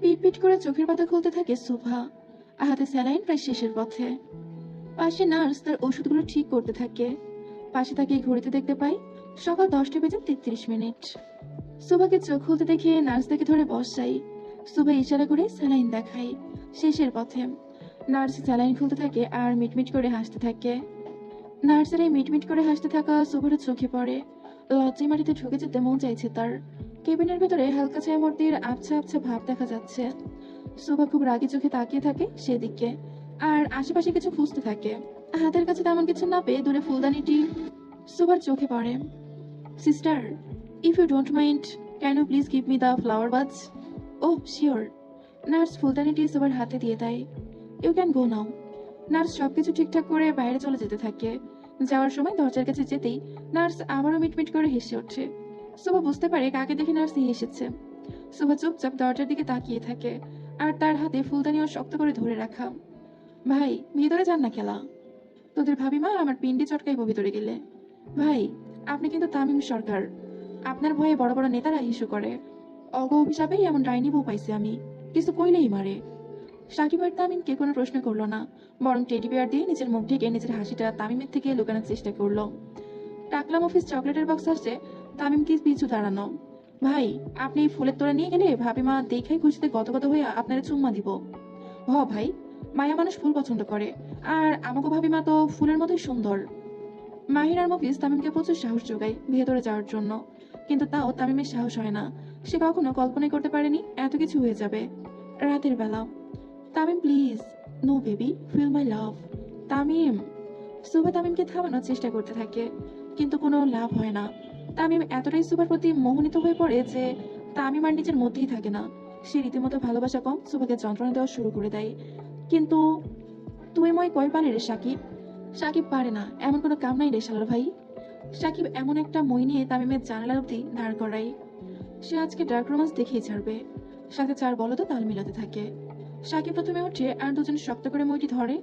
পিট পিট করে চোখের পাতা খুলতে থাকে শোভা হাতে স্যালাইন প্রায় শেষের পথে। পাশে নার্স তার ওষুধগুলো ঠিক করতে থাকে। পাশে তাকে ঘড়িতে দেখতে পাই সকাল দশটা বেজে তেত্রিশ মিনিট। সুভাকে চোখ খুলতে দেখে নার্স তাকে ধরে বসাই। সুভা ইশারা করে স্যালাইন দেখাই শেষের পথে। নার্স স্যালাইন খুলতে থাকে আর মিটমিট করে হাসতে থাকে। নার্সের এই মিটমিট করে হাসতে থাকা সুভার চোখে পড়ে। লজ্জায় মাটিতে ঢুকে যেতে মন চাইছে তার। কেবিনের ভেতরে হালকা ছায়া মূর্তির আবছা আবছা ভাব দেখা যাচ্ছে। সুভা খুব রাগি চোখে তাকিয়ে থাকে সেদিকে, আর আশেপাশে কিছু খুঁজতে থাকে। হাতের কাছে তেমন কিছু না পেয়ে দূরে ফুলদানিটি সুভার চোখে পড়ে। Sister, if you don't mind, can you please give me the flower vase? Oh sure. Nurse ফুলদানিটি সুভার হাতে দিয়ে দেয়। You can go now. Nurse সবকিছু ঠিকঠাক করে বাইরে চলে যেতে থাকে। যাওয়ার সময় দরজার কাছে যেতেই নার্স আবারও মিটমিট করে হেসে ওঠে। সুভা বুঝতে পারে কাকে দেখে নার্স হেসেছে। সুভা চুপচাপ দরজার দিকে তাকিয়ে থাকে আর তার হাতে ফুলদানিও শক্ত করে ধরে রাখা। ভাই, ভিতরে যান না খেলা। তোদের ভাবিমা আমার পিন্ডি চটকাইব ভিতরে গেলে। ভাই, আপনি কিন্তু তামিম সরকার। আপনার ভয়ে বড় বড় নেতারা ইস্যু করে। অগ অভিশাপেই এমন ডাইনি বউ পাইছি আমি। কিছু কইলেই মারে। সাকিব আর তামিমকে কোনো প্রশ্ন করল না। বরং টেডি বিয়ার দিয়ে নিজের মুখ ঢেকে নিজের হাসিটা তামিমের থেকে লুকানোর চেষ্টা করল। টাকলাম অফিস চকলেটের বক্স আসছে। তামিম কি পিছু দাঁড়ানো? ভাই, আপনি ফুলের তোড়া নিয়ে গেলে ভাবিমা দেখাই খুশিতে গত গত হয়ে আপনার চুম্মা দিব। হ ভাই, মায়া মানুষ ফুল পছন্দ করে, আর আমাকে ভাবিমা তো ফুলের মতোই সুন্দর। মাহির আর মফিজ তামিমকে প্রচুর সাহস যোগায় ভেতরে যাওয়ার জন্য। কিন্তু তাও তামিমের সাহস হয় না। সে কখনো কল্পনাই করতে পারেনি এত কিছু হয়ে যাবে। রাতের বেলা, Tamim please, no baby, feel my love. Tamim, Subha তামিমকে থামানোর চেষ্টা করতে থাকে, কিন্তু কোনো লাভ হয় না। তামিম এতটাই সুভার প্রতি মোহিত হয়ে পড়ে যে তামিম আর নিজের মধ্যেই থাকে না। সে রীতিমতো ভালোবাসা কম সুভাকে যন্ত্রণা দেওয়া শুরু করে দেয়। কিন্তু তুই মই কয় পারে রে, সাকিব? সাকিব পারে না, এমন কোনো কাম নাই রে শালার ভাই। সাকিব এমন একটা মই নিয়ে তামিমের জানালা অব্দি দাঁড় করাই সে আজকে ডার্ক রোমান্স দেখেই ছাড়বে। সাথে চার বলতো তাল মিলাতে থাকে। সাকিব প্রথমে ওঠে আর দুজন শক্ত করে মইটি ধরে।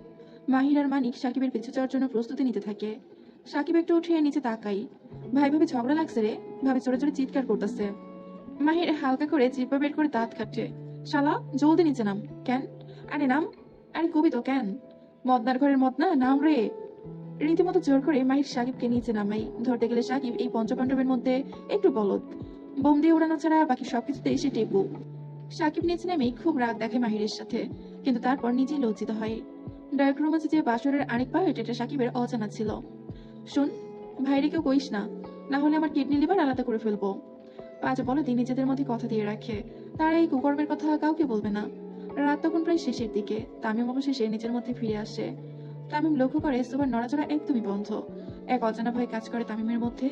মাহির আর মানিক সাকিবের পিছু যাওয়ার জন্য প্রস্তুতি নিতে থাকে। সাকিব একটু উঠে নিচে তাকাই। ভাই ভাবে ঝগড়া লাগছে রে। ভাবে চড়ে চড়ে চিৎকার করতেছে। মাহির হালকা করে চিপা বের করে দাঁত কাটছে। শালা, জলদি নিচে নাম। কেন? আরে নাম? আরে কবি তো, কেন? মদনার ঘরের মদনা, নাম রে। রীতিমতো জোর করে মাহির সাকিবকে নিচে নামাই। ধরতে গেলে সাকিব এই পঞ্চপাণ্ডবের মধ্যে একটু বলদ। বোম দিয়ে উড়ানো ছাড়া বাকি সবকিছুতে এসে টেপু। সাকিব নিচে নেমেই খুব রাগ দেখে মাহিরের সাথে। কিন্তু তারপর নিজেই লজ্জিত হয়। ডার্ক যে বাসরের আরেক পার্ট এটা সাকিবের অজানা ছিল। শোন ভাইরে কেউ কইস না না হলে আমার কিডনি লিভার আলাদা করে ফেলব। পাঁচ বলদি নিজেদের মধ্যে কথা দিয়ে রাখে। তারা এই কুকর্মের কথা কাউকে বলবে না। রাত তখন প্রায় শেষের দিকে। তামিম অবশেষে নিজের মধ্যে ফিরে আসে। তামিম লক্ষ্য করে সুবার নড়াচড়া একদমই বন্ধ। এক অজানা ভয় কাজ করে তামিমের মধ্যে।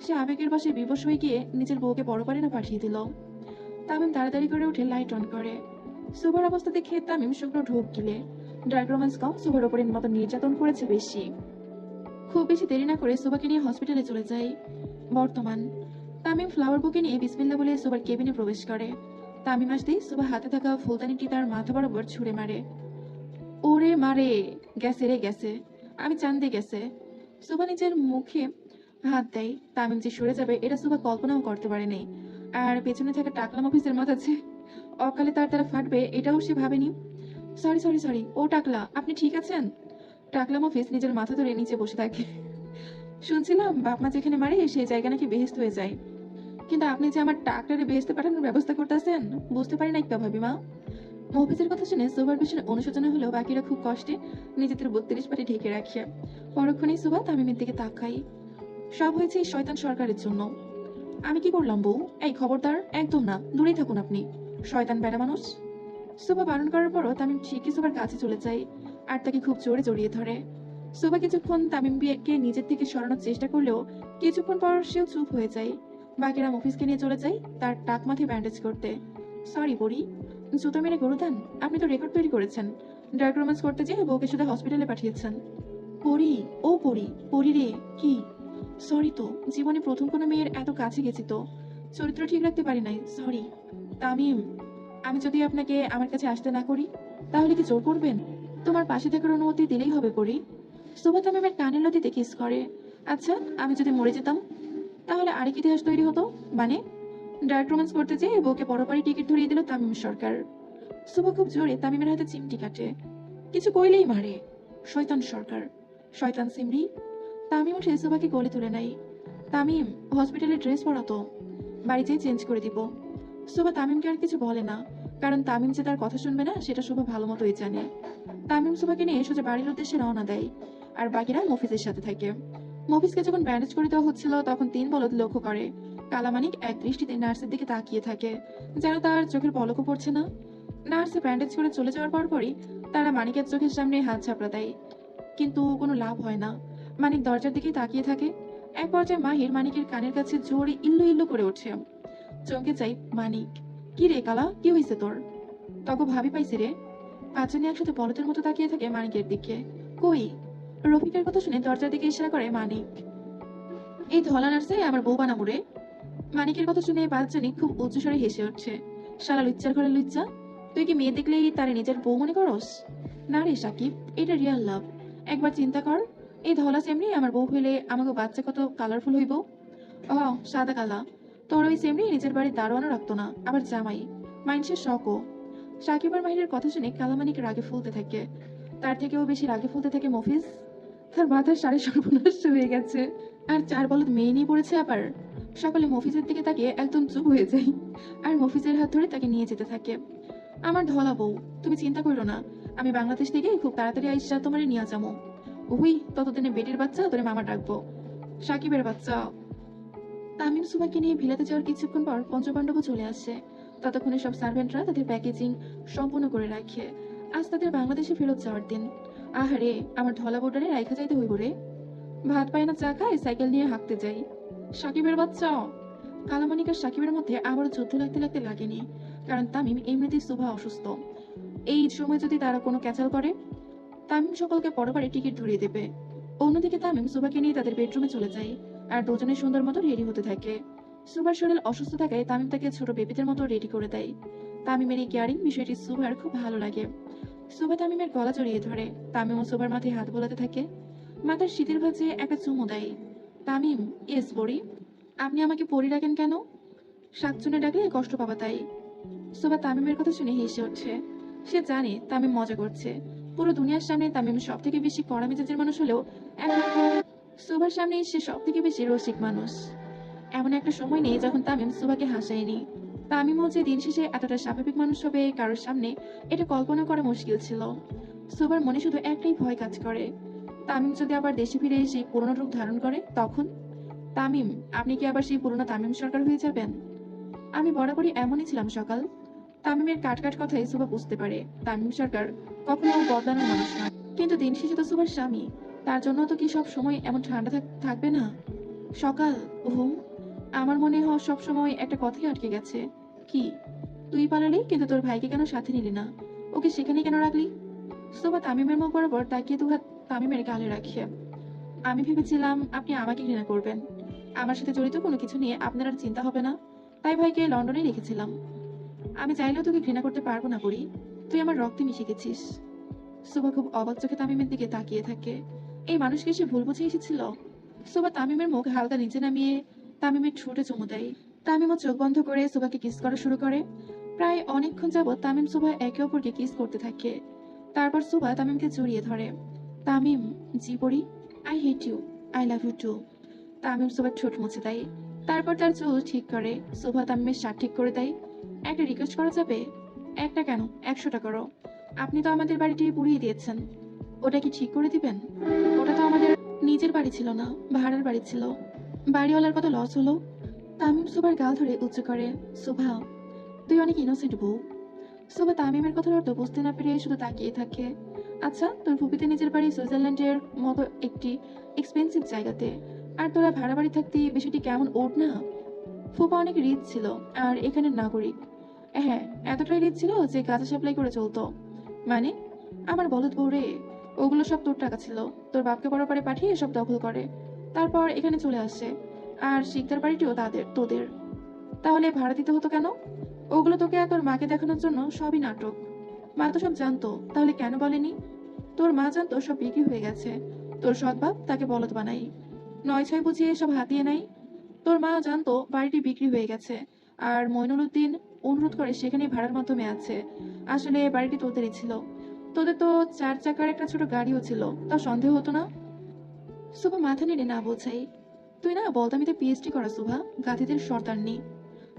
সে আবেগের বসে বিবশ হয়ে গিয়ে নিজের বউকে বড় পারে না পাঠিয়ে দিল। তামিম তাড়াতাড়ি করে উঠে লাইট অন করে। সুবার অবস্থা দেখে তামিম শুকনো ঢোক গিলে। ডার্ক রোমান্স কম সুবার ওপরে মতো নির্যাতন করেছে বেশি। খুব বেশি দেরি না করে সুবাকে নিয়ে হসপিটালে চলে যায় বর্তমান, তামিম ফ্লাওয়ার বুকে নিয়ে বিসমিল্লা বলে সুবার কেবিনে প্রবেশ করে। তামিম আসতেই সুবা হাতে থাকা ফুলদানিটি তার মাথা বরাবর ছুঁড়ে মারে। ওরে মারে গেছে রে, গেছে। আমি চান্দে গেছে। সুবা নিজের মুখে হাত দেয়। তামিম যে সরে যাবে, এটা সুবা কল্পনাও করতে পারেনি। আর পেছনে থাকা টাকলাম অফিসের মাথাচ্ছে অকালে তার তারা ফাটবে, এটাও সে ভাবেনি। সরি সরি সরি ও টাকলা, আপনি ঠিক আছেন? টাকলাম অফিস নিজের মাথা ধরে নিচে বসে থাকে। শুনছিলাম বাপ মা যেখানে মারে, সেই জায়গা নাকি বেহেস্ত হয়ে যায়। কিন্তু আপনি যে আমার টাকটারে বেহেস্তে পাঠানোর ব্যবস্থা করতেছেন, বুঝতে পারি না একটা ভাবি মা। মফিজের কথা শুনে সুবার পিছনে অনুশোচনা হলেও বাকিরা খুব কষ্টে নিজেদের বত্রিশ পাটি ঢেকে রাখে। পরক্ষণেই সুবা তামিমের দিকে তাকাই। সব হয়েছে এই শয়তান সরকারের জন্য। আমি কি করলাম বউ? এই খবরদার, একদম না, দূরেই থাকুন আপনি। শয়তান বেড়া মানুষ। সুবা বারণ করার পরও তামিম ঠিকই সুবার কাছে চলে যায়। আর তাকে খুব জোরে জড়িয়ে ধরে। সুবা কিছুক্ষণ তামিম বিয়েকে নিজের থেকে সরানোর চেষ্টা করলেও কিছুক্ষণ পর সেও চুপ হয়ে যায়। বাকিরা মফিসকে নিয়ে চলে যায় তার টাক মাথায় ব্যান্ডেজ করতে। সরি বড়ি। জুতো মেরে গরু দেন। আপনি তো রেকর্ড তৈরি করেছেন। ডার্ক রোমান্স করতে যেয়ে বউকে শুধু হসপিটালে পাঠিয়েছেন। পড়ি ও পড়ি পড়ি রে, কি? সরি তো, জীবনে প্রথম কোনো মেয়ের এত কাছে গেছি তো। চরিত্র ঠিক রাখতে পারি নাই সরি তামিম, আমি যদি আপনাকে আমার কাছে আসতে না করি, তাহলে কি জোর করবেন? তোমার পাশে থাকার অনুমতি দিলেই হবে পড়ি সুবা তামিমের কানের লতিতে কিস করে। আচ্ছা আমি যদি মরে যেতাম, তাহলে আরেক ইতিহাস তৈরি হতো? মানে ডার্ক রোমান্স করতে যেয়ে বউকে বড় টিকিট ধরিয়ে দিল তামিম সরকার। সুভা খুব জোরে তামিমের হাতে চিমটি কাটে। কিছু কইলেই মারে, শয়তান সরকার। শয়তান সিমরি তামিম উঠে সুভাকে কোলে তুলে নেয়। তামিম, হসপিটালে ড্রেস পরাতো। বাড়িতেই চেঞ্জ করে দিব। সুভা তামিমকে আর কিছু বলে না, কারণ তামিম যে তার কথা শুনবে না, সেটা সুভা ভালো মতোই জানে। তামিম সুভাকে নিয়ে সোজা বাড়ির উদ্দেশ্যে রওনা দেয়। আর বাকিরা মফিজের সাথে থাকে। মফিজকে যখন ব্যান্ডেজ করে দেওয়া হচ্ছিল, তখন তিন বলদ লক্ষ্য করে। কালামানিক এক দৃষ্টিতে নার্সের দিকে তাকিয়ে থাকে, যেন তার চোখের পলকও পড়ছে না। নার্সে ব্যান্ডেজ করে চলে যাওয়ার পরপরই তারা মানিকের চোখের সামনে হাত চাপড়া দেয়। কিন্তু কোনো লাভ হয় না। মানিক দরজার দিকে তাকিয়ে থাকে। এক পর্যায়ে মাহির মানিকের কানের কাছে জোরে ইল্লু ইল্লু করে ওঠে। চমকে যাই মানিক, কি রে কালা? কি হয়েছে তোর? তখন ভাবি পাইছি রে পাঁচজনে একসাথে বলদের মতো তাকিয়ে থাকে মানিকের দিকে। কই? রফিকের কথা শুনে দরজার দিকে ইশারা করে মানিক। এই ধলা নার্সে আমার বউ বানাবো মানিকের কথা শুনে পাঁচজনই খুব উচ্চস্বরে হেসে উঠছে। শালা লুচ্চার ঘরে লুচ্চা, তুই কি মেয়ে দেখলেই তারে নিজের বউ মনে করস? না রে সাকিব, এটা রিয়াল লাভ একবার চিন্তা কর, এই ধলা সেমনি আমার বউ হইলে আমাকে বাচ্চা কত কালারফুল হইব? ও, সাদা কালা। তোর ওই সেমনি নিজের বাড়ির দারোয়ানও রাখতো না, আবার জামাই। মাইন্সের শখও সাকিব আর মাহিরের কথা শুনে কালামানিক রাগে ফুলতে থাকে। তার থেকেও বেশি রাগে ফুলতে থাকে মফিজ। তার মাথার সাড়ে সর্বনষ্ট হয়ে গেছে। আর চার বলদ মেয়ে নিয়ে পড়েছে আবার। সকালে মফিজের দিকে তাকিয়ে একদম চুপ হয়ে যায়। আর মফিজের হাত ধরে তাকে নিয়ে যেতে থাকে। আমার ধলা বউ, তুমি চিন্তা করো না। আমি বাংলাদেশ থেকে খুব তাড়াতাড়ি আইসা তোমার নিয়ে যাব। উই ততদিনে বেটির বাচ্চা, তোরে মামা ডাকবো। সাকিবের বাচ্চা। তামিম সুবাকে নিয়ে ভিলাতে যাওয়ার কিছুক্ষণ পর পঞ্চপাণ্ডবও চলে আসে। ততক্ষণে সব সার্ভেন্টরা তাদের প্যাকেজিং সম্পূর্ণ করে রাখে। আজ তাদের বাংলাদেশে ফেরত যাওয়ার দিন। আহারে, আমার ধলা বোর্ডারে রাইখা যাইতে হইব রে। ভাত পায় না, চা খায়, সাইকেল নিয়ে হাঁকতে যাই। সাকিবের বাচ্চা! কালামানিক আর সাকিবের মধ্যে আবারও যুদ্ধ লাগতে লাগতে লাগেনি, কারণ তামিম এমনিতেই শোভা অসুস্থ। এই সময় যদি তারা কোনো ক্যাচাল করে, তামিম সকলকে পরবারে টিকিট ধরিয়ে দেবে। অন্যদিকে তামিম সুবাকে নিয়ে তাদের বেডরুমে চলে যায়, আর দুজনে সুন্দর মতো রেডি হতে থাকে। সুবার শরীর অসুস্থ থাকায় তামিম তাকে ছোট বেবিদের মতো রেডি করে দেয়। তামিমের এই কেয়ারিং বিষয়টি সুভার খুব ভালো লাগে। সুবা তামিমের গলা জড়িয়ে ধরে। তামিম ও সুবার মাথায় হাত বোলাতে থাকে। মাথার শীতের ভাজে একটা চুমু দেয়। তামিম এস বড়ি আপনি আমাকে পড়ি রাখেন কেন? শাকচুনে ডাকলে কষ্ট পাবা তাই। সুবা তামিমের কথা শুনে হেসে উঠছে। সে জানে তামিম মজা করছে। পুরো দুনিয়ার সামনে তামিম সব থেকে বেশি কড়া মেজাজের মানুষ হলেও এখন সুভার সামনে সে সব থেকে বেশি রসিক মানুষ। এমন একটা সময় নেই যখন তামিম সুভাকে হাসায়নি। তামিমও যে দিন শেষে এতটা স্বাভাবিক মানুষ হবে কারোর সামনে, এটা কল্পনা করা মুশকিল ছিল। সুভার মনে শুধু একটাই ভয় কাজ করে। তামিম যদি আবার দেশে ফিরে এসে পুরনো রূপ ধারণ করে, তখন? তামিম, আপনি কি আবার সেই পুরনো তামিম সরকার হয়ে যাবেন? আমি বরাবরই এমনই ছিলাম সকাল। তামিমের কাট কাট কথাই সুভা বুঝতে পারে। তামিম সরকার কখনো বদলানোর মানুষ নয় কিন্তু দিন শেষে তো সুভার স্বামী। তার জন্য তো কি সব সময় এমন ঠান্ডা থাক- থাকবে না? সকাল ওহো আমার মনে হয় সব সময় একটা কথাই আটকে গেছে। কি? তুই পালালি, কিন্তু তোর ভাইকে কেন সাথে নিলি না? ওকে সেখানে কেন রাখলি? সুভা তামিমের মুখ বরাবর তাকিয়ে দুহাত তামিমের গালে রাখিয়ে আমি ভেবেছিলাম আপনি আমাকে ঘৃণা করবেন। আমার সাথে জড়িত কোনো কিছু নিয়ে আপনার আর চিন্তা হবে না। তাই ভাইকে লন্ডনে রেখেছিলাম। আমি চাইলেও তোকে ঘৃণা করতে পারব না পরি তুই আমার রক্তে মিশে গেছিস। সুভা খুব অবাক চোখে তামিমের দিকে তাকিয়ে থাকে। এই মানুষকে সে ভুল বুঝে এসেছিল। সুভা তামিমের মুখ হালকা নিচে নামিয়ে তামিমের ঠোঁটে চুমু দেয় তামিমও চোখ বন্ধ করে সুভাকে কিস করা শুরু করে। প্রায় অনেকক্ষণ যাবৎ তামিম সুভা একে অপরকে কিস করতে থাকে। তারপর সুভা তামিমকে জড়িয়ে ধরে। তামিম, জি পড়ি I hate you I love you too Tamim সুভার ঠোঁট মুছে দেয়। তারপর তার চুল ঠিক করে। সুভা তামিমের শার্ট ঠিক করে দেয়। একটা রিকোয়েস্ট করা যাবে? একটা কেন? একশোটা করো। আপনি তো আমাদের বাড়িটি পুড়িয়ে দিয়েছেন। ওটা কি ঠিক করে দিবেন? ওটা তো আমাদের নিজের বাড়ি ছিল না, ভাড়ার বাড়ি ছিল। বাড়িওয়ালার কত লস হলো? তামিম সুভার গাল ধরে উচ্চ করে, সুভা, তুই অনেক ইনোসেন্ট বউ। সুভা, তামিমের কথার অর্থ বুঝতে না পেরে শুধু তাকিয়ে থাকে। আচ্ছা তোর ফুপিতে নিজের বাড়ি সুইজারল্যান্ডের মতো একটি এক্সপেন্সিভ জায়গাতে। আর তোরা ভাড়া বাড়ি থাকতে বিষয়টি কেমন ওঠ না? ফুপা অনেক রিচ ছিল, আর এখানের নাগরিক। হ্যাঁ এতটাই রিচ ছিল যে গাঁজা সাপ্লাই করে চলতো। মানে? আমার বলদ বউ রে ওগুলো সব তোর টাকা ছিল। তোর বাপকে বড় পারে পাঠিয়ে সব দখল করে। তারপর এখানে চলে আসে। আর শিকদার বাড়িটিও তাদের, তোদের। তাহলে ভাড়া দিতে হতো কেন? ওগুলো তোকে আর তোর মাকে দেখানোর জন্য সবই নাটক। মা তো সব জানতো, তাহলে কেন বলেনি? তোর মা জানতো সব বিক্রি হয়ে গেছে। তোর সৎবাপ তাকে বলদ বানাই। নয় ছয় বুঝিয়ে সব হাতিয়ে নাই তোর মা জানতো বাড়িটি বিক্রি হয়ে গেছে। আর মইনুল উদ্দিন অনুরোধ করে সেখানেই ভাড়ার মাধ্যমে আছে। আসলে বাড়িটি তোদেরই ছিল। তোদের তো চার চাকার একটা ছোট গাড়িও ছিল, তা সন্দেহ হতো না? সুভা মাথা নেড়ে না বোঝাই। তুই না বলদামিতে পিএইচডি করা, সুভা। গাধিদের সর্দার নেই।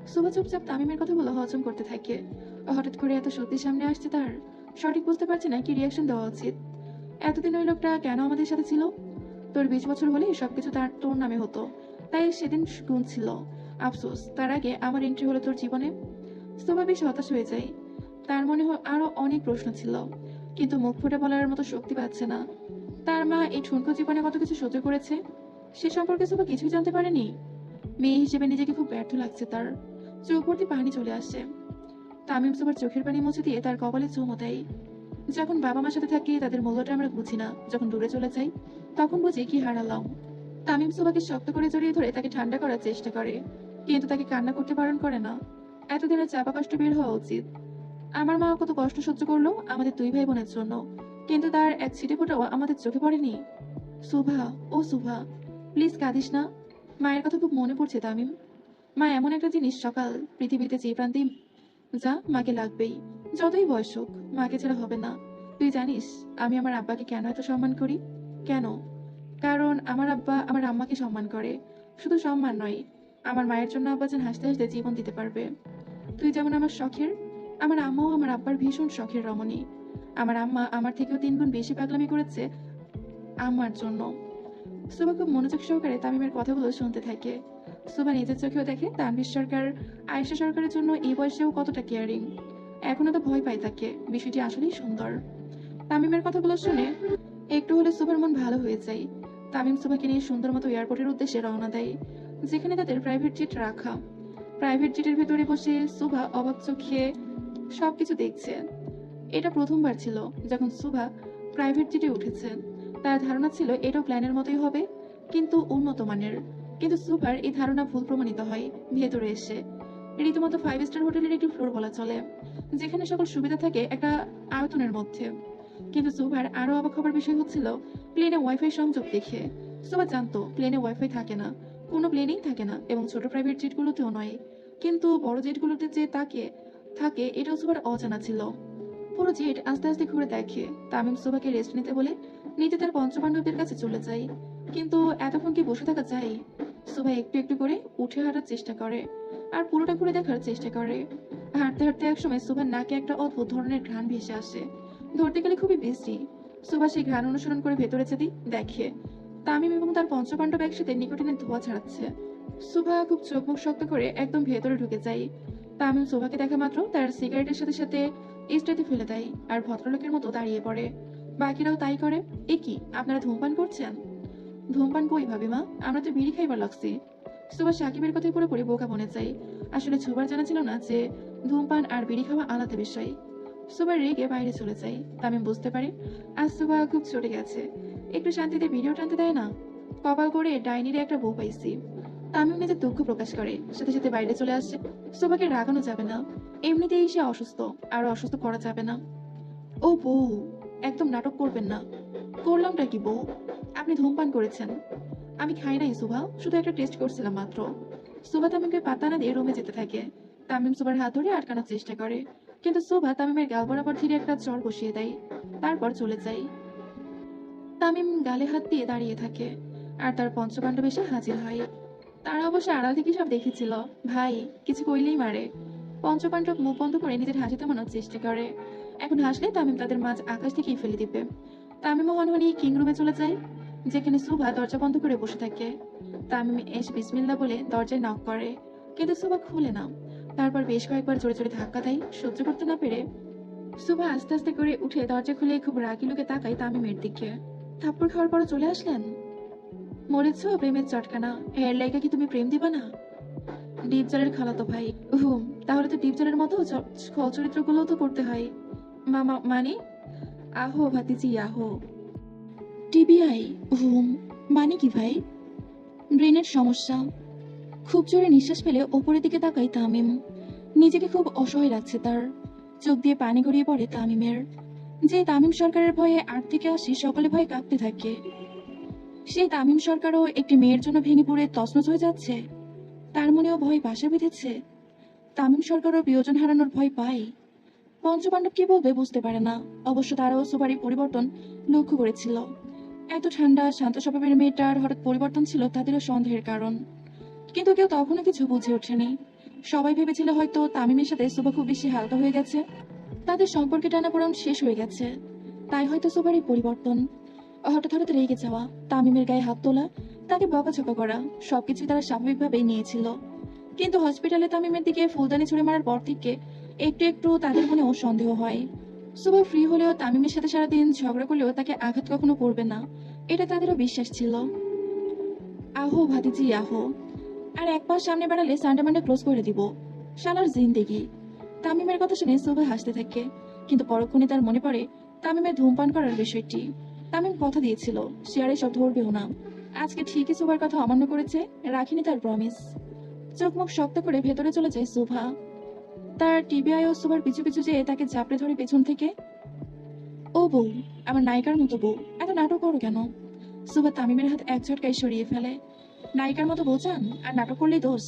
সুভা চুপচাপ তামিমের কথাগুলো হজম করতে থাকে। হঠাৎ করে এত সত্যি সামনে আসছে তার, সঠিক বুঝতে পারছে না কি রিয়াকশন দেওয়া উচিত। এতদিন ওই লোকটা কেন আমাদের সাথে ছিল? তোর বিশ বছর হলে সবকিছু তার তোর নামে হতো। তাই সেদিন গুণ ছিল আফসোস, তার আগে আমার এন্ট্রি হলো তোর জীবনে? সুভা বেশ হতাশ হয়ে যায়। তার মনে আরও অনেক প্রশ্ন ছিল। কিন্তু মুখ ফুটে বলার মতো শক্তি পাচ্ছে না। তার মা এই ঠুনকো জীবনে কত কিছু সহ্য করেছে, সে সম্পর্কে সুভা কিছুই জানতে পারেনি। মেয়ে হিসেবে নিজেকে খুব ব্যর্থ লাগছে, তার চোখ ভর্তি পানি চলে আসছে। তামিম সুবার চোখের পানি মুছে দিয়ে তার কপালে চুমো দেয়। যখন বাবা মার সাথে থাকি, তাদের মূল্যটা আমরা বুঝি না। যখন দূরে চলে যাই, তখন বুঝি কি হারালাম তামিম সুবাকে শক্ত করে জড়িয়ে ধরে তাকে ঠান্ডা করার চেষ্টা করে, কিন্তু তাকে কান্না করতে বারণ করে না। এতদিনের চাপা কষ্ট বের হওয়া উচিত। আমার মা কত কষ্ট সহ্য করল আমাদের দুই ভাই বোনের জন্য। কিন্তু তার এক ছিটে ফোটাও আমাদের চোখে পড়েনি। শোভা ও সুভা প্লিজ কাঁদিস না। মায়ের কথা খুব মনে পড়ছে তামিম। মা, এমন একটা জিনিস সকাল পৃথিবীতে যে প্রান্তে যা মাকে লাগবেই। যতই বয়স হোক, মাকে ছাড়া হবে না। তুই জানিস, আমি আমার আব্বাকে কেন এত সম্মান করি? কেন? কারণ আমার আব্বা আমার আম্মাকে সম্মান করে। শুধু সম্মান নয়, আমার মায়ের জন্য আব্বা যেন হাসতে হাসতে জীবন দিতে পারবে। তুই যেমন আমার শখের, আমার আম্মাও আমার আব্বার ভীষণ শখের রমণী। আমার আম্মা আমার থেকেও তিন গুণ বেশি পাগলামি করেছে আমার জন্য। সুবা খুব মনোযোগ সহকারে তামিমের কথাগুলো শুনতে থাকে। সুবা নিজের চোখেও দেখে তানভীর সরকার, আয়েশা সরকারের জন্য এই বয়সেও কতটা কেয়ারিং এখনও তো ভয় পাই তাকে, বিষয়টি আসলেই সুন্দর। তামিমের কথাগুলো শুনে একটু হলে সুবার মন ভালো হয়ে যায়। তামিম সুবাকে নিয়ে সুন্দর মতো এয়ারপোর্টের উদ্দেশ্যে রওনা দেয়, যেখানে তাদের প্রাইভেট জেট রাখা। প্রাইভেট জেটের ভেতরে বসে সুভা অবাক চোখে সবকিছু দেখছে। এটা প্রথমবার ছিল, যখন সুভা প্রাইভেট জেটে উঠেছে। তার ধারণা ছিল এটাও প্ল্যানের মতোই হবে, কিন্তু উন্নত মানের। কিন্তু সুভার এই ধারণা ভুল প্রমাণিত হয় ভেতরে এসে। রীতিমতো ফাইভ স্টার হোটেলের একটি ফ্লোর বলা চলে, যেখানে সকল সুবিধা থাকে একটা আয়তনের মধ্যে। কিন্তু সুভার আরও অবাক হবার বিষয় হচ্ছিল প্লেনে ওয়াইফাই সংযোগ দেখে। সুভা জানতো প্লেনে ওয়াইফাই থাকে না, কোনো প্লেনেই থাকে না, এবং ছোট প্রাইভেট জেটগুলোতেও নয়। কিন্তু বড় জেটগুলোতে যে তাকে, থাকে, এটাও সুভার অজানা ছিল। পুরো জেট আস্তে আস্তে ঘুরে দেখে। তামিম সুভাকে রেস্ট নিতে বলে নিতে তার পঞ্চপাণ্ডবদের কাছে চলে যায় কিন্তু এতক্ষণ কি বসে থাকা যায়? সুভা একটু একটু করে উঠে হাঁটার চেষ্টা করে আর পুরোটা ঘুরে দেখার চেষ্টা করে। হাঁটতে হাঁটতে একসময় সুভার নাকে একটা অদ্ভুত ধরনের ঘ্রাণ ভেসে আসে। ধরতে গেলে খুবই বেশি সুভা সেই ঘ্রাণ অনুসরণ করে ভেতরে যেতেই দেখে, তামিম এবং তার পঞ্চপাণ্ডব একসাথে নিকোটিনের ধোঁয়া ছাড়াচ্ছে। সুভা খুব চোখ মুখ শক্ত করে একদম ভেতরে ঢুকে যায়। তামিম সুভাকে দেখা মাত্র তার সিগারেটের সাথে সাথে স্টেতে ফেলে দেয় আর ভদ্রলোকের মতো দাঁড়িয়ে পড়ে। বাকিরাও তাই করে। এ কি, আপনারা ধূমপান করছেন? ধূমপান কই ভাবে মা? আমরা তো বিড়ি খাইবার লাগছি। সুভা সাকিবের কথাই পুরোপুরি বোকা মনে চাই আসলে সুবার জানা ছিল না যে ধূমপান আর বিড়ি খাওয়া আলাদা বিষয়। সুভার রেগে বাইরে চলে যায়। তামিম বুঝতে পারে, আজ সুভা খুব চটে গেছে। একটু শান্তিতে ভিডিও টানতে দেয় না? কপাল করে ডাইনিরে একটা বউ পাইছি। তামিম নিজের দুঃখ প্রকাশ করে। সাথে সাথে বাইরে চলে আসছে সুভাকে রাগানো যাবে না। এমনিতেই সে অসুস্থ, আর অসুস্থ করা যাবে না। ও বউ, একদম নাটক করবেন না। করলামটা কি বউ? আপনি ধূমপান করেছেন। আমি খাই নাই, সুভা। শুধু একটা টেস্ট করছিলাম মাত্র। সুভা তামিমকে পাতা না দিয়ে রুমে যেতে থাকে। তামিম সুভার হাত ধরে আটকানোর চেষ্টা করে। কিন্তু সুভা তামিমের গাল বরাবর ধীরে একটা চর বসিয়ে দেয়। তারপর চলে যায়। তামিম গালে হাত দিয়ে দাঁড়িয়ে থাকে, আর তার পঞ্চপাণ্ডব এসে হাজির হয়। তারা অবশ্য আড়াল থেকে সব দেখেছিল। ভাই, কিছু কইলেই মারে। পঞ্চপাণ্ডব মুখ বন্ধ করে নিজের হাসি থামানোর চেষ্টা করে। এখন হাসলে তামিম তাদের মাঝ আকাশ থেকেই ফেলে দিবে। তামিম হনহনি কিং রুমে চলে যায়, যেখানে সুভা দরজা বন্ধ করে বসে থাকে। তামিম এসে বিসমিল্লা বলে দরজায় নক করে, কিন্তু সুভা খুলে না। তারপর বেশ কয়েকবার জোরে জোরে ধাক্কা দেয়, সহ্য করতে না পেরে। সুভা আস্তে আস্তে করে উঠে দরজা খুলে খুব রাগি লোকে তাকায় তামিমের দিকে। থাপ্পড় খাওয়ার পর চলে আসলেন? মরেছ প্রেমের চটকানা, হেয়ার লাইকা কি তুমি প্রেম দিবা না? ডিপ জলের খালাতো ভাই। হুম তাহলে তো ডিপ জলের মতো চরিত্রগুলো তো করতে হয়। মামা মানে? আহো ভাতিজি, আহো। টিবিআই হুম মানে কি ভাই? ব্রেনের সমস্যা। খুব জোরে নিঃশ্বাস ফেলে ওপরের দিকে তাকাই তামিম। নিজেকে খুব অসহায় লাগছে তার। চোখ দিয়ে পানি গড়িয়ে পড়ে তামিমের। যে তামিম সরকারের ভয়ে আট থেকে আসি, সকলে ভয়ে কাঁপতে থাকে। সেই তামিম সরকারও একটি মেয়ের জন্য ভেঙে পড়ে তছনছ হয়ে যাচ্ছে। তার মনেও ভয় বাসা বেঁধেছে। তামিম সরকারও প্রিয়জন হারানোর ভয় পায়। পঞ্চপাণ্ডব কি বলবে বুঝতে পারে না। অবশ্য তারাও সুপারি পরিবর্তন লক্ষ্য করেছিল। এত ঠান্ডা, শান্ত স্বভাবের মেয়েটার হঠাৎ পরিবর্তন ছিল তাদেরও সন্দেহের কারণ। কিন্তু কেউ তখনও কিছু বুঝে ওঠেনি। সবাই ভেবেছিল হয়তো তামিমের সাথে সুবা খুব বেশি হালকা হয়ে গেছে। তাদের সম্পর্কে টানাপোড়েন শেষ হয়ে গেছে। তাই হয়তো সুবার পরিবর্তন। হঠাৎ হঠাৎ রেগে যাওয়া, তামিমের গায়ে হাত তোলা তাকে বকাঝকা করা সবকিছুই তারা স্বাভাবিকভাবেই নিয়েছিল। কিন্তু হসপিটালে তামিমের দিকে ফুলদানি ছুড়ে মারার পর থেকে একটু একটু তাদের মনেও সন্দেহ হয়। সুবা ফ্রি হলেও তামিমের সাথে সারাদিন ঝগড়া করলেও তাকে আঘাত কখনো করবে না। এটা তাদেরও বিশ্বাস ছিল। আহো ভাতিজি, আহো। আর এক পাশ সামনে বাড়ালে সানডে মানডে ক্লোজ করে দিব। শালার জিন্দেগি। তামিমের কথা শুনে সুবা হাসতে থাকে। কিন্তু পরক্ষণে তার মনে পড়ে তামিমের ধূমপান করার বিষয়টি। তামিম কথা দিয়েছিল সে আর এসব ধরবেও না। আজকে ঠিকই সুভার কথা অমান্য করেছে, রাখিনি তার প্রমিস চোখ মুখ শক্ত করে ভেতরে চলে যায় সুভা। তার টিবিআই ও সুভার পিছু পিছু যেয়ে তাকে চাপড়ে ধরে পেছন থেকে, ও বউ, আমার নায়িকার মতো বউ, এত নাটক করো কেন? সুভা তামিমের হাত এক ঝটকায় সরিয়ে ফেলে, নায়িকার মতো বোঝান আর নাটক করলেই দোষ।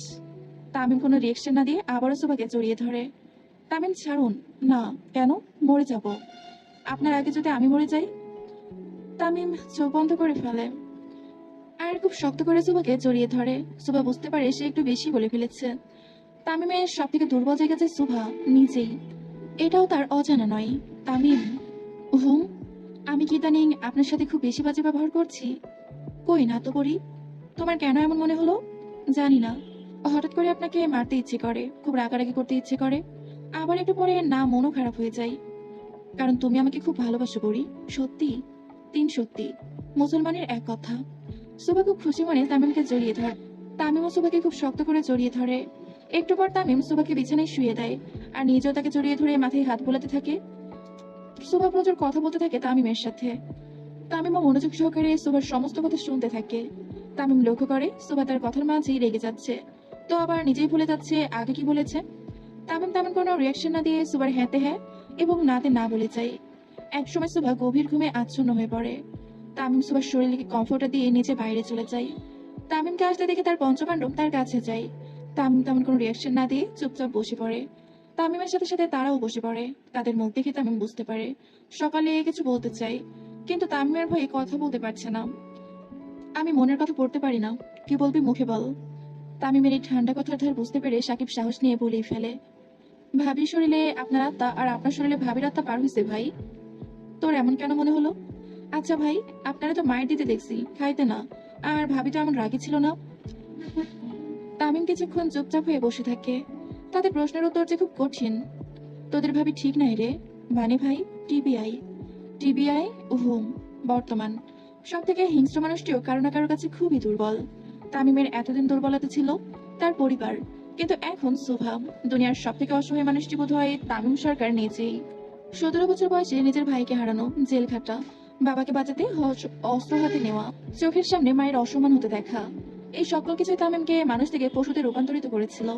তামিম কোনো রিয়েকশন না দিয়ে আবারও সুভাকে জড়িয়ে ধরে, তামিম, ছাড়ুন, না, কেন? মরে যাব। আপনার আগে যদি আমি মরে যাই? তামিম চোখ বন্ধ করে ফেলে আর খুব শক্ত করে সুবাকে জড়িয়ে ধরে। সুবা বুঝতে পারে সে একটু বেশি বলে ফেলেছে। তামিমের সব থেকে দুর্বল জায়গা যে সুভা, নিজেই। এটাও তার অজানা নয়। তামিম, হুম, আমি কি ইদানিং আপনার সাথে খুব বেশি বাজে ব্যবহার করছি? কই না তো করি তোমার কেন এমন মনে হলো? জানি না। হঠাৎ করে আপনাকে মারতে ইচ্ছে করে, খুব রাগারাগি করতে ইচ্ছে করে। আবার একটু পরে না, মনও খারাপ হয়ে যায়। কারণ তুমি আমাকে খুব ভালোবাসো করি সত্যি? তিন সত্যি। মুসলমানের এক কথা। সুবা খুব খুশি মনে তামিমকে জড়িয়ে ধর। তামিমও সুবাকে খুব শক্ত করে জড়িয়ে ধরে। একটু পর তামিম সুবাকে বিছানায় শুয়ে দেয় আর নিজেও তাকে জড়িয়ে ধরে মাথায় হাত বোলাতে থাকে। সুবা প্রচুর কথা বলতে থাকে তামিমের সাথে। তামিমও মনোযোগ সহকারে সুবার সমস্ত কথা শুনতে থাকে। তামিম লক্ষ্য করে সুবা তার কথার মাঝেই রেগে যাচ্ছে। তো আবার নিজেই ভুলে যাচ্ছে, আগে কি বলেছে? তামিম তেমন কোনো রিয়াকশন না দিয়ে সুবার হ্যাঁতে হ্যাঁ এবং নাতে না বলে যায়। একসময় সুবা গভীর ঘুমে আচ্ছন্ন হয়ে পড়ে। তামিম সুবার শরীরকে কমফোর্টার দিয়ে নিচে বাইরে চলে যায়। তামিমকে আসতে দেখে তার পঞ্চপাণ্ডব তার কাছে যায়। তামিম তেমন কোনো রিয়াকশন না দিয়ে চুপচাপ বসে পড়ে। তামিমের সাথে সাথে তারাও বসে পড়ে। তাদের মুখ দেখে তামিম বুঝতে পারে। সকালে কিছু বলতে চাই, কিন্তু তামিমের ভয়ে কথা বলতে পারছে না। আমি মনের কথা পড়তে পারি না। কি বলবি মুখে বল। তামিমের এই ঠান্ডা কথার ধার বুঝতে পেরে সাকিব সাহস নিয়ে বলেই ফেলে, ভাবির শরীরে আপনার আত্মা আর আপনার শরীরে ভাবির আত্মা পার হয়েছে ভাই। তোর এমন কেন মনে হলো? আচ্ছা ভাই, আপনারা তো মায়ের দিতে দেখছি, খাইতে না। আর ভাবি তো এমন রাগি ছিল না? তামিম কিছুক্ষণ চুপচাপ হয়ে বসে থাকে। তাদের প্রশ্নের উত্তর যে খুব কঠিন। তোদের ভাবি ঠিক নাই রে। মানে ভাই, টিবিআই। টিবিআই হুম, বর্তমান। সব থেকে হিংস্র মানুষটিও কারও না কারও কাছে খুবই দুর্বল। তামিমের এতদিন দুর্বলতা ছিল তার পরিবার। কিন্তু এখন শোভা, দুনিয়ার সব থেকে অসহায় মানুষটি বোধ হয় তামিম সরকার নিজেই। সতেরো বছর বয়সে নিজের ভাইকে হারানো, জেল খাটা। বাবাকে বাঁচাতে অস্ত্র হাতে নেওয়া, চোখের সামনে মায়ের অসম্মান হতে দেখা। এই সকল কিছুই তামিমকে মানুষ থেকে পশুতে রূপান্তরিত করেছিল।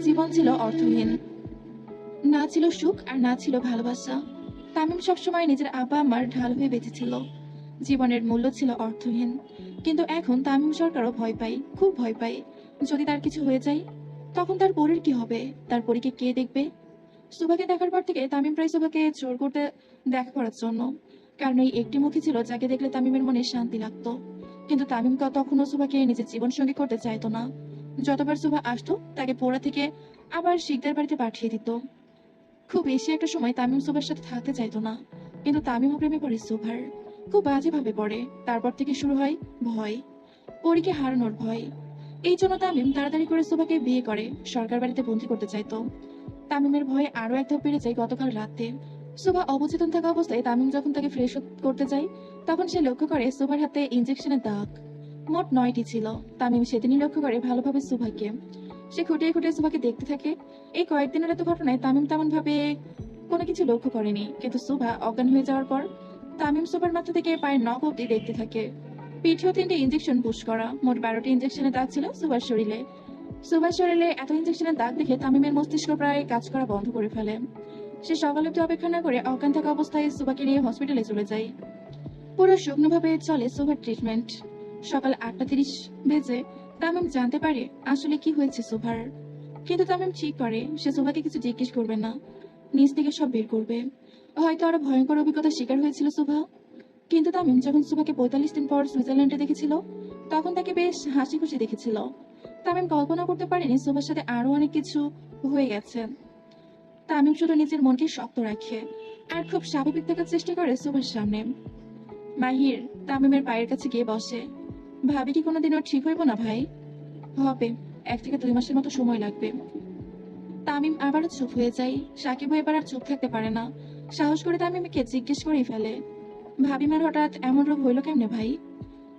জীবন ছিল অর্থহীন। না ছিল সুখ আর না ছিল ভালোবাসা। তামিম সবসময় নিজের আব্বা আম্মার ঢাল হয়ে বেঁচেছিল। জীবনের মূল্য ছিল অর্থহীন। কিন্তু এখন তামিম সরকারও ভয় পায়, খুব ভয় পায়। যদি তার কিছু হয়ে যায়, তখন তার পরের কি হবে? তার পরীকে কে দেখবে? সুভাকে দেখার পর থেকে তামিম প্রায় সুভাকে জোর করতে দেখা করার জন্য কারণ এই একটি মুখী ছিল যাকে দেখলে তামিমের মনে শান্তি লাগতো। কিন্তু তামিম তখনও সুভাকে নিজের জীবন সঙ্গী করতে চাইতো না। যতবার সুভা আসতো, তাকে পোড়া থেকে আবার শিকদার বাড়িতে পাঠিয়ে দিত। খুব বেশি একটা সময় তামিম সুভার সাথে থাকতে চাইতো না। কিন্তু তামিমও প্রেমে পড়ে সুভার। খুব বাজেভাবে পড়ে। তারপর থেকে শুরু হয় ভয়। পরীকে হারানোর ভয়। এই জন্য তামিম তাড়াতাড়ি করে সুভাকে বিয়ে করে। সরকার বাড়িতে বন্দি করতে চাইতো। তামিমের ভয়ে আরও এক ধাপ বেড়ে যায় গতকাল রাতে। সুভা অবচেতন থাকা অবস্থায় তামিম যখন তাকে ফ্রেশ করতে যায়, তখন সে লক্ষ্য করে সুভার হাতে ইঞ্জেকশনের দাগ। মোট নয়টি ছিল। তামিম সেদিনই লক্ষ্য করে ভালোভাবে সুভাকে সে খুঁটিয়ে খুঁটিয়ে সুভাকে দেখতে থাকে। এই কয়েকদিনের এত ঘটনায় তামিম তেমন ভাবে কোনো কিছু লক্ষ্য করেনি। কিন্তু সুভা অজ্ঞান হয়ে যাওয়ার পর তামিম সুভার মাথা থেকে পায়ের নখ অব্দি দেখতে থাকে। পিঠেও তিনটে ইঞ্জেকশন পুশ করা। মোট বারোটি ইঞ্জেকশনের দাগ ছিল সুভার শরীরে। সুভার শরীরে এত ইঞ্জেকশনের দাগ দেখে তামিমের মস্তিষ্ক প্রায় কাজ করা বন্ধ করে ফেলে। সে সকাল অব্দি অপেক্ষা না করে অজ্ঞান থাকা অবস্থায় সুভাকে নিয়ে হসপিটালে চলে যায়। পুরো শুকনোভাবে চলে সুভার ট্রিটমেন্ট সকাল আটটা তিরিশ বেজে তামিম জানতে পারে আসলে কি হয়েছে সুভার। কিন্তু তামিম ঠিক করে, সে সুভাকে কিছু জিজ্ঞেস করবে না। নিজ থেকে সব বের করবে। হয়তো আরও ভয়ঙ্কর অভিজ্ঞতার শিকার হয়েছিল সুভা। কিন্তু তামিম যখন সুভাকে পঁয়তাল্লিশ দিন পর সুইজারল্যান্ডে দেখেছিল, তখন তাকে বেশ হাসি খুশি দেখেছিল। তামিম কল্পনা করতে পারেনি সুভার সাথে আরও অনেক কিছু হয়ে গেছে। তামিম শুধু নিজের মনকে শক্ত রাখে আর খুব স্বাভাবিক থাকার চেষ্টা করে সুভার সামনে। মাহির তামিমের পায়ের কাছে গিয়ে বসে। ভাবি কি কোনোদিনও ঠিক হইব না ভাই? হবে, এক থেকে দুই মাসের মতো সময় লাগবে। তামিম আবারও চুপ হয়ে যায়। সাকিব এবার আর চুপ থাকতে পারে না। সাহস করে তামিমকে জিজ্ঞেস করেই ফেলে। ভাবিমার হঠাৎ এমন রোগ হইল কেমনে ভাই?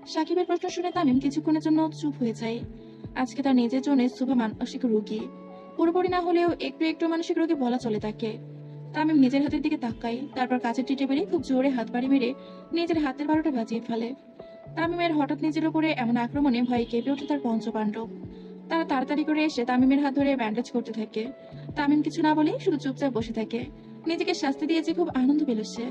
সাকিবের প্রশ্ন শুনে তামিম কিছুক্ষণের জন্য চুপ হয়ে যায়। আজকে তার নিজের জন্য শুভ মানসিক রোগী। পুরোপুরি না হলেও একটু একটু মানসিক রোগী বলা চলে তাকে। তামিম নিজের হাতের দিকে তাকাই, তারপর কাছের টিটে টেবিলে খুব জোরে হাত বাড়ি মেরে নিজের হাতের বারোটা বাজিয়ে ফেলে। তামিমের হঠাৎ নিজের উপরে এমন আক্রমণে ভয়ে কেঁপে ওঠে তার পঞ্চপাণ্ডব। তারা তাড়াতাড়ি করে এসে তামিমের হাত ধরে ব্যান্ডেজ করতে থাকে। তামিম কিছু না বলেই শুধু চুপচাপ বসে থাকে। নিজেকে শাস্তি দিয়েছে খুব আনন্দ পেল সে।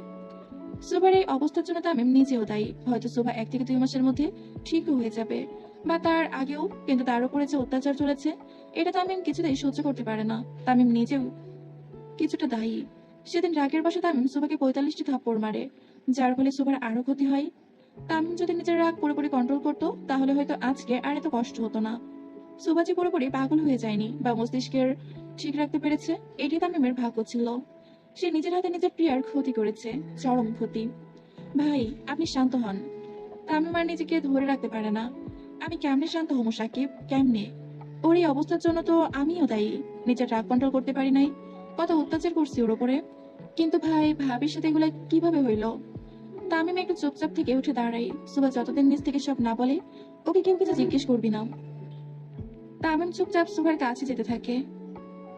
সুভার এই অবস্থার জন্য তামিম নিজেও দায়ী। হয়তো সুভা এক থেকে দুই মাসের মধ্যে ঠিকও হয়ে যাবে। বা তার আগেও, কিন্তু তার উপরে যে অত্যাচার চলেছে, এটা তামিম কিছুতেই সহ্য করতে পারে না। তামিম নিজেও কিছুটা দায়ী। সেদিন রাগের বসে তামিম সুভাকে পঁয়তাল্লিশটি থাপ্পড় মারে, যার ফলে সুভার আরও ক্ষতি হয়। তামিম যদি নিজের রাগ পুরোপুরি কন্ট্রোল করতো, তাহলে হয়তো আজকে আর এত কষ্ট হতো না। সুভাজি পুরোপুরি পাগল হয়ে যায়নি বা মস্তিষ্কের ঠিক রাখতে পেরেছে, এটি তামিমের ভাগ্য ছিল। সে নিজের হাতে নিজের প্রিয়ার ক্ষতি করেছে, চরম ক্ষতি। ভাই, আপনি শান্ত হন। তামিম আর নিজেকে ধরে রাখতে পারে না। আমি কেমনে শান্ত হব, সাকিব। কেমনে? ওর এই অবস্থার জন্য তো আমিও দায়ী। নিজের রাগ কন্ট্রোল করতে পারি নাই। কত অত্যাচার করছি ওর ওপরে। কিন্তু ভাই, ভাবির সাথে এগুলো কীভাবে হইল? তামিম একটু চুপচাপ থেকে উঠে দাঁড়াই সুবা যতদিন নিজ থেকে সব না বলে, ওকে কেউ কিছু জিজ্ঞেস করবি না। তামিম চুপচাপ সুভার কাছে যেতে থাকে।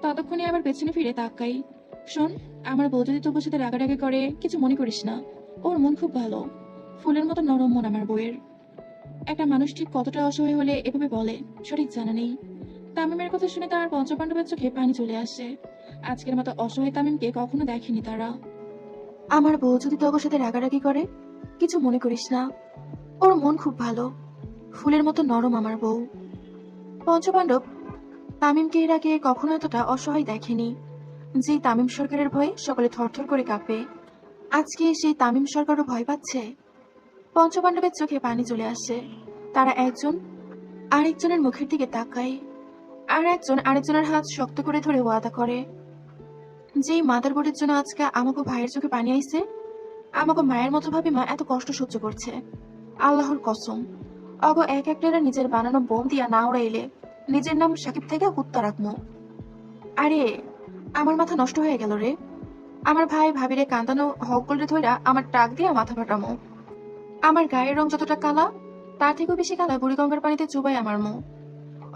ততক্ষণে আবার পেছনে ফিরে তাকাই। শোন, আমার বউ যদি তোর সাথে রাগারাগি করে, কিছু মনে করিস না। ওর মন খুব ভালো। ফুলের মতো নরম মন আমার বউয়ের। একটা মানুষ ঠিক কতটা অসহায় হলে এভাবে বলে, সঠিক জানা নেই। তামিমের কথা শুনে তার পঞ্চপাণ্ডবের চোখে পানি চলে আসে। আজকের মতো অসহায় তামিমকে কখনো দেখেনি তারা। আমার বউ যদি তোর সাথে রাগারাগি করে, কিছু মনে করিস না। ওর মন খুব ভালো। ফুলের মতো নরম আমার বউ। পঞ্চপাণ্ডব, তামিমকে এর আগে কখনো এতটা অসহায় দেখেনি। যে তামিম সরকারের ভয়ে সকলে থরথর করে কাঁপে। আজকে সেই তামিম সরকারও ভয় পাচ্ছে? পঞ্চপাণ্ডবের চোখে পানি চলে আসে। তারা একজন, আরেকজনের মুখের দিকে তাকায়, আর একজন আরেকজনের হাত শক্ত করে ধরে ওয়াদা করে। যেই মাদার বোর্ডের জন্য আজকে আমাকে ভাইয়ের চোখে পানি আইছে আমাকে মায়ের মতো ভাবে মা এত কষ্ট সহ্য করছে। আল্লাহর কসম, অগ এক একটারা নিজের বানানো বোম দিয়া না উড়াইলে নিজের নাম সাকিব থেকে কুত্তা রাখব আরে, আমার মাথা নষ্ট হয়ে গেল রে। আমার ভাই ভাবিরে কান্দানো হক করে ধইরা আমার টাক দিয়া মাথা ফাটামো। আমার গায়ের রং যতটা কালা, তার থেকেও বেশি কালা বুড়িগঙ্গার পানিতে চুবাই আমার মুখ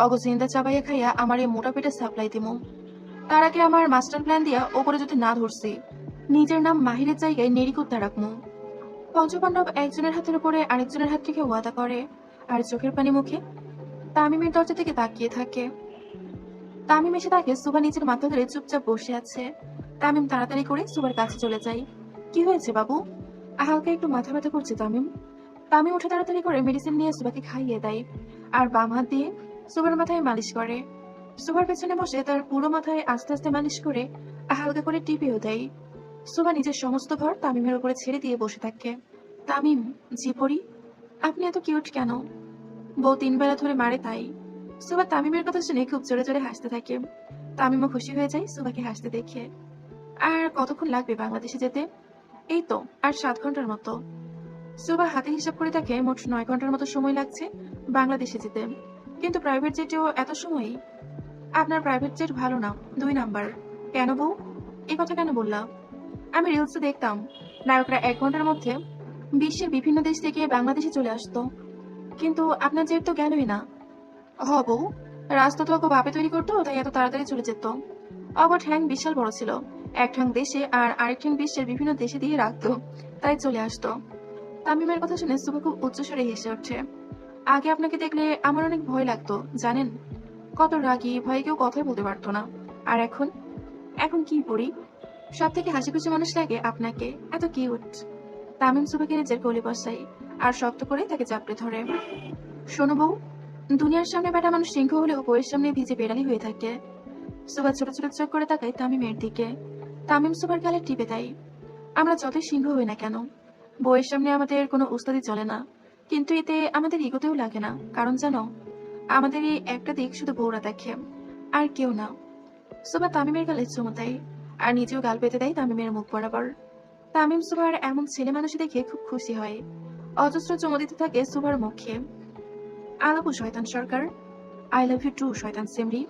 অগ চাবাইয়া খাইয়া আমার এই মোটা পেটে সাপ্লাই দিমু। তার আগে আমার মাস্টার প্ল্যান দিয়া ওপরে যদি না ধরছি, নিজের নাম মাহিরের জায়গায় নেরিকুত্তা রাখমু। পঞ্চপাণ্ডব একজনের হাতের উপরে আরেকজনের হাত থেকে ওয়াদা করে, আর চোখের পানি মুখে তামিমের দরজা থেকে তাকিয়ে থাকে। তামিম এসে তাকে সুভা নিজের মাথা ধরে চুপচাপ বসে আছে। তামিম তাড়াতাড়ি করে সুভার কাছে চলে যায়। কি হয়েছে বাবু? হালকা একটু মাথা ব্যথা করছে তামিম। তামিম উঠে তাড়াতাড়ি করে মেডিসিন নিয়ে সুবাকে খাইয়ে দেয় আর বাম হাত দিয়ে সুবার মাথায় মালিশ করে। সুবার পেছনে বসে তার পুরো মাথায় আস্তে আস্তে মালিশ করে হালকা করে টিপেও দেয়। সুবা নিজের সমস্ত ভর তামিমের উপরে ছেড়ে দিয়ে বসে থাকে। তামিম, জি আপনি এত কিউট কেন? বউ তিন বেলা ধরে মারে তাই। সুবা তামিমের কথা শুনে খুব জোরে জোরে হাসতে থাকে। তামিমও খুশি হয়ে যায় সুবাকে হাসতে দেখে। আর কতক্ষণ লাগবে বাংলাদেশে যেতে? এই তো আর সাত ঘণ্টার মতো। সুবা হাতে হিসাব করে দেখে মোট নয় ঘণ্টার মতো সময় লাগছে বাংলাদেশে যেতে। কিন্তু প্রাইভেট জেটেও এত সময় আপনার প্রাইভেট জেট ভালো না, দুই নাম্বার। কেন বউ? এই কথা কেন বললাম আমি রিলসে দেখতাম, নায়করা এক ঘণ্টার মধ্যে বিশ্বের বিভিন্ন দেশ থেকে বাংলাদেশে চলে আসতো। কিন্তু আপনার জেট তো গেলই না। হ বউ ওকে বাপে তৈরি করতো, তাই এত তাড়াতাড়ি চলে যেত। অগর ঠ্যাং বিশাল বড় ছিল। এক দেশে আর আরেক বিশ্বের বিভিন্ন দেশে দিয়ে রাখতো, তাই চলে আসতো। তামিমের কথা শুনে সুবা খুব উচ্চস্বরে হেসে ওঠে আগে আপনাকে দেখলে আমার অনেক ভয় লাগতো, জানেন? কত রাগী, ভয়ে কেউ কথাই বলতে পারতো না। আর এখন? এখন কি পড়ি সব থেকে হাসি খুশি মানুষ লাগে আপনাকে, এত কিউট তামিম সুবাকে নিজের কোলে বসাই আর শক্ত করে তাকে চাপড়ে ধরে। শোনো বউ, দুনিয়ার সামনে বেটা মানুষ সিংহ হলেও বইয়ের সামনে ভিজে বেড়ালি হয়ে থাকে। সুভা ছোট ছোট চোখ করে তাকায় তামিমের দিকে। তামিম সুভার গালে টিপে দেয়, আমরা যতই সিংহ হই না কেন বইয়ের সামনে আমাদের কোনো উস্তাদি চলে না। কিন্তু এতে আমাদের ইগোতেও লাগে না। কারণ জানো, আমাদের এই একটা দিক শুধু বউরা দেখে, আর কেউ না। সুভা তামিমের গালে চুমো দেয় আর নিজেও গাল পেতে দেয় তামিমের মুখ বরাবর। তামিম সুভার এমন ছেলে মানুষ দেখে খুব খুশি হয়। অজস্র চুমো দিতে থাকে সুভার মুখে। আলাপু, শয়তান সরকার। আই লাভ ইউ টু, শয়তান সিমরি।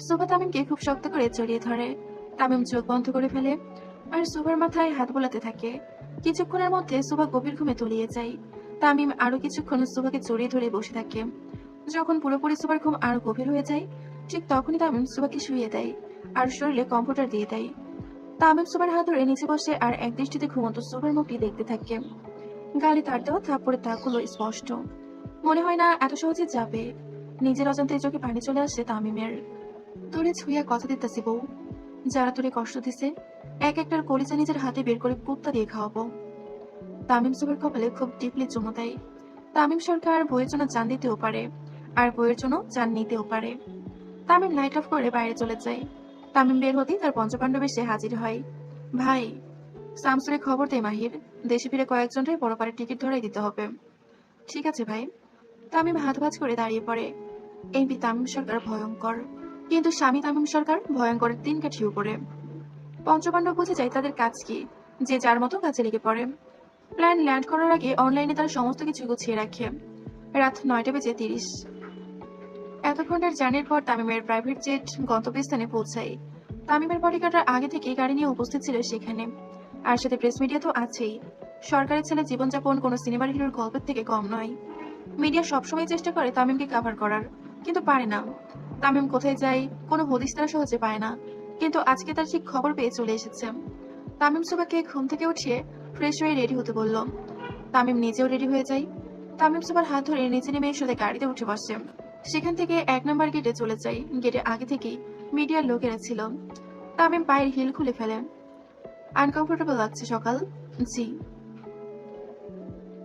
সুভা তামিমকে খুব শক্ত করে জড়িয়ে ধরে। তামিম চোখ বন্ধ করে ফেলে আর সুভার মাথায় হাত বোলাতে থাকে। কিছুক্ষণের মধ্যে সুভা গভীর ঘুমে তলিয়ে যায়। তামিম আরও কিছুক্ষণ সুভাকে জড়িয়ে ধরে বসে থাকে। যখন পুরোপুরি সুভার ঘুম আরও গভীর হয়ে যায়, ঠিক তখনই তামিম সুভাকে শুয়ে দেয় আর শরীরে কম্পিউটার দিয়ে দেয়। তামিম সুভার হাত ধরে নিচে বসে আর এক দৃষ্টিতে ঘুমন্ত সুভার মুখটি দেখতে থাকে। গালে তার দেওয়া থাপ্পড়ে তাকগুলো স্পষ্ট। মনে হয় না এত সহজে যাবে। নিজের অজান্তে চোখে পানি চলে আসছে তামিমের। তোরে ছুঁয়া কথা দিতেছি বউ। যারা তোরে কষ্ট দিছে, এক একটার কলিজা নিজের হাতে বের করে কুত্তা দিয়ে খাওয়াবো। তামিম সুবের কপালে খুব ডিপলি চুমো দেয়। তামিম সরকার বইয়ের জন্য চান দিতেও পারে, আর বইয়ের জন্য চান নিতেও পারে। তামিম লাইট অফ করে বাইরে চলে যায়। তামিম বের হতেই তার পঞ্চপাণ্ডব এসে হাজির হয়। ভাই সামসুরে খবর দে মাহির, দেশে ফিরে কয়েকজনটাই বড় পারে টিকিট ধরাই দিতে হবে। ঠিক আছে ভাই। তামিম হাত ভাজ করে দাঁড়িয়ে পড়ে। এমপি তামিম সরকার ভয়ঙ্কর। কিন্তু স্বামী তামিম সরকার ভয়ঙ্করের তিন কাঠি উপরে। পঞ্চপাণ্ডব বুঝে যায় তাদের কাজ কি, যে যার মতো কাজে লেগে পড়ে। প্ল্যান ল্যান্ড করার আগে অনলাইনে তারা সমস্ত কিছু গুছিয়ে রাখে। রাত নয়টা বেজে তিরিশ। এত ঘণ্টার জার্নির পর তামিমের প্রাইভেট জেট গন্তব্যস্থানে পৌঁছায়। তামিমের বডিগার্ডরা আগে থেকে গাড়ি নিয়ে উপস্থিত ছিল সেখানে। আর সাথে প্রেস মিডিয়া তো আছেই। সরকারের ছেলে জীবনযাপন কোনো সিনেমার হিরোর গল্পের থেকে কম নয়। মিডিয়া সবসময় চেষ্টা করে তামিমকে কাভার করার, কিন্তু পারে না। তামিম কোথায় যায়, কোনো হদিস তারা সহজে পায় না। কিন্তু আজকে তার ঠিক খবর পেয়ে চলে এসেছে। তামিম সুবাকে ঘুম থেকে উঠিয়ে ফ্রেশ হয়ে রেডি হতে বলল, তামিম নিজেও রেডি হয়ে যায়। তামিম সুবার হাত ধরে নিচে নেমে সাথে গাড়িতে উঠে বসে। সেখান থেকে এক নম্বর গেটে চলে যায়। গেটে আগে থেকেই মিডিয়ার লোকেরা ছিল। তামিম পায়ের হিল খুলে ফেলে। আনকমফোর্টেবল লাগছে সকাল? জি।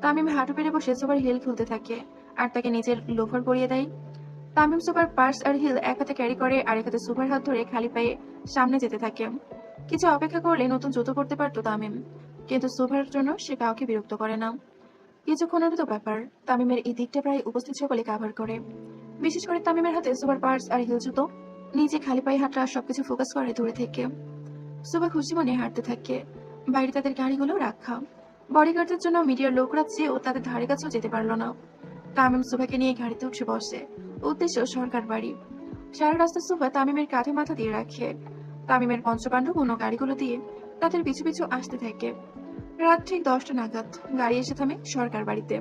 তামিম হাঁটু পেরে বসে সবার হিল খুলতে থাকে। আর তাকে নিজের লোফার পরিয়ে দেয়। তামিম সুপার পার্স আর হিল এক হাতে ক্যারি করে আর এক হাতে সুপার হাত ধরে খালি পায়ে সামনে যেতে থাকে। কিছু অপেক্ষা করলে নতুন জুতো পড়তে পারতো তামিম, কিন্তু সুপার জন্য সে কাউকে বিরক্ত করে না। কিছুক্ষণের তো ব্যাপার, তামিমের এই দিকটা প্রায় উপস্থিত সকলে কাভার করে। বিশেষ করে তামিমের হাতে সুপার পার্স আর হিল জুতো, নিজে খালি পায়ে হাঁটা সবকিছু ফোকাস করে দূরে থেকে। সুবা খুশি মনে হাঁটতে থাকে। বাইরে তাদের গাড়িগুলো রাখা। বডিগার্ডের জন্য মিডিয়ার লোকরা চেয়েও তাদের ধারে কাছেও যেতে পারল না। তামিম সুভাকে নিয়ে গাড়িতে উঠে বসে। উদ্দেশ্য, সরকার বাড়ি। সারা রাস্তা সুভা তামিমের কাঁধে মাথা দিয়ে রাখে। তামিমের পঞ্চপাণ্ডব অন্য গাড়িগুলো দিয়ে তাদের পিছু পিছু আসতে থাকে। রাত ঠিক দশটা নাগাদ গাড়ি এসে থামে সরকার বাড়িতে।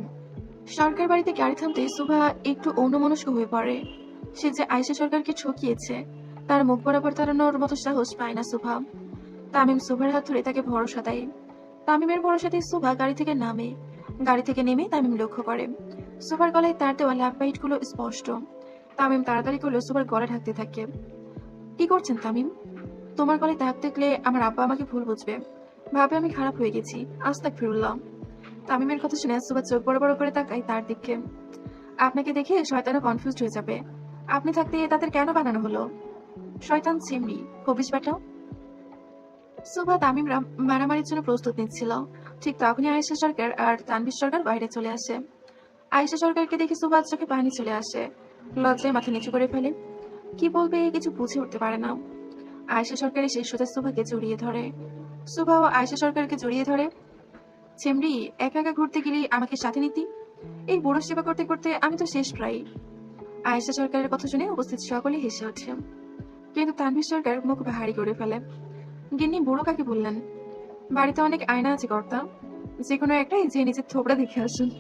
সরকার বাড়িতে গাড়ি থামতে সুভা একটু অন্যমনস্ক হয়ে পড়ে। সে যে আয়সা সরকারকে ঠকিয়েছে, তার মুখ বরাবর তাড়ানোর মতো সাহস পায় না সুভা। তামিম সুভার হাত ধরে তাকে ভরসা দেয়। তামিমের ভরসাতে সুভা গাড়ি থেকে নামে। গাড়ি থেকে নেমে তামিম লক্ষ্য করে। সুভার গলায় তার দেওয়া ল্যাপ বাইটগুলো স্পষ্ট। তামিম তাড়াতাড়ি করলে সুভার গলা ঢাকতে থাকে। কি করছেন তামিম? তোমার গলায় দাগ দেখলে আমার আব্বা আমাকে ভুল বুঝবে। ভাবে আমি খারাপ হয়ে গেছি। আজ তাক ফিরুল্লাম তামিমের কথা শুনে সুভা চোখ বড় বড় করে তাকায় তার দিকে। আপনাকে দেখে শয়তানও কনফিউজ হয়ে যাবে। আপনি থাকতে তাদের কেন বানানো হলো? শয়তান চিমড়ি কবিস বাটাও সুভা তামিমরা মারামারির জন্য প্রস্তুত নিচ্ছিল। ঠিক তখনই আয়েশা সরকার আর তানভীর সরকার বাইরে চলে আসে। আয়েশা সরকারকে দেখে সুভাষ চোখে পানি চলে আসে। লজ্জায় মাথা নিচু করে ফেলে। কি বলবে কিছু বুঝে উঠতে পারে না। আয়েশা সরকার এসে সোজা সুভাকে জড়িয়ে ধরে। সুভা ও আয়েশা সরকারকে জড়িয়ে ধরে। চেমড়ি একা একা ঘুরতে গেলে আমাকে সাথে নিতি? এই বুড়ো সেবা করতে করতে আমি তো শেষ প্রায় আয়েশা সরকারের কথা শুনে উপস্থিত সকলে হেসে ওঠে। কিন্তু তানভীর সরকার মুখ ভারী করে ফেলে। গিন্নি বুড়ো কাকে বললেন? বাড়িতে অনেক আয়না আছে কর্তা। যে কোনো একটাই যে নিজের থোবড়া দেখে আসুন।